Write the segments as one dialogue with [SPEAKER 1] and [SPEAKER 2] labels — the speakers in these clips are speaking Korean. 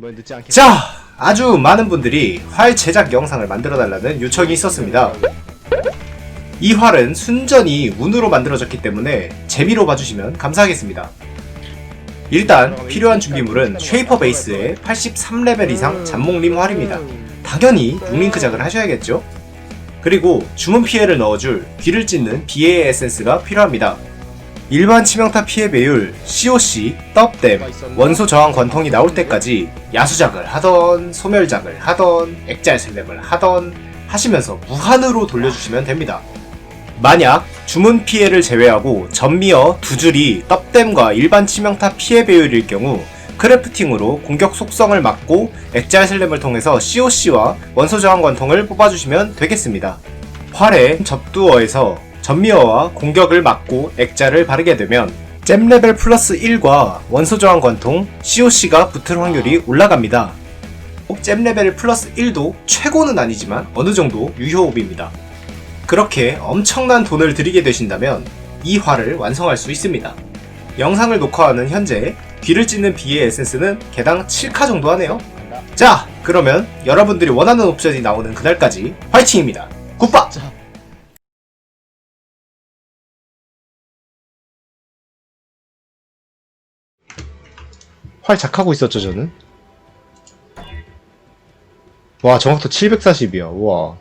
[SPEAKER 1] 늦지 않게
[SPEAKER 2] 자, 아주 많은 분들이 활 제작 영상을 만들어 달라는 요청이 있었습니다. 이 활은 순전히 운으로 만들어졌기 때문에 재미로 봐주시면 감사하겠습니다. 일단 필요한 준비물은 쉐이퍼 베이스에 83레벨 이상 잠목림 활입니다. 당연히 룩링크작을 하셔야겠죠? 그리고 주문 피해를 넣어줄 귀를 찢는 BA 에센스가 필요합니다. 일반 치명타 피해 배율, COC, 떡댐, 원소 저항 관통이 나올 때까지 야수작을 하던 소멸작을 하던 액잘 슬램을 하던 하시면서 무한으로 돌려주시면 됩니다. 만약 주문 피해를 제외하고 전미어 두 줄이 떡댐과 일반 치명타 피해 배율일 경우 크래프팅으로 공격 속성을 막고 액잘 슬램을 통해서 COC와 원소 저항 관통을 뽑아주시면 되겠습니다. 활의 접두어에서 전미어와 공격을 막고 액자를 바르게 되면 잼 레벨 플러스 1과 원소 저항 관통 COC가 붙을 확률이 올라갑니다. 잼 레벨 플러스 1도 최고는 아니지만 어느 정도 유효업입니다. 그렇게 엄청난 돈을 들이게 되신다면 이 활을 완성할 수 있습니다. 영상을 녹화하는 현재 귀를 찢는 비의 에센스는 개당 7카 정도 하네요. 자, 그러면 여러분들이 원하는 옵션이 나오는 그날까지 화이팅입니다. 굿바! 활작하고 있었죠, 저는. 와, 정확도 740이야. 우와.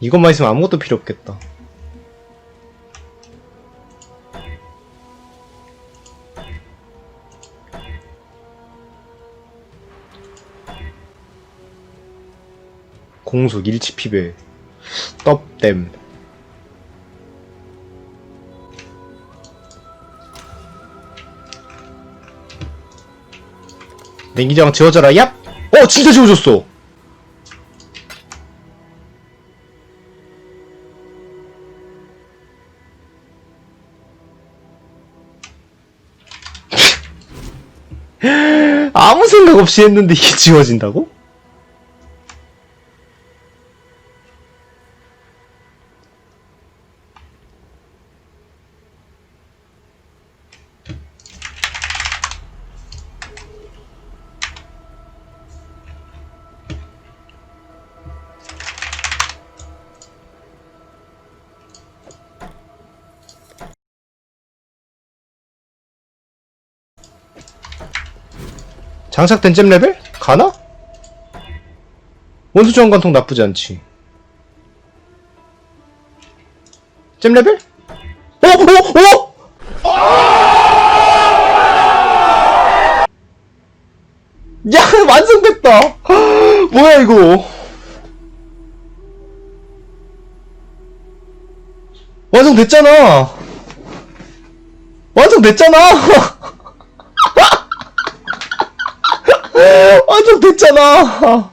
[SPEAKER 2] 이것만 있으면 아무것도 필요 없겠다. 공속 일치 피배 떡댐 냉기장 지워져라 얍! 어 진짜 지워졌어 아무 생각 없이 했는데 이게 지워진다고? 장착된 잼 레벨? 가나? 원수 저항 관통 나쁘지 않지. 잼 레벨? 어, 어, 어! 야, 완성됐다! 뭐야, 이거. 완성됐잖아! 완성됐잖아! 완성 됐잖아.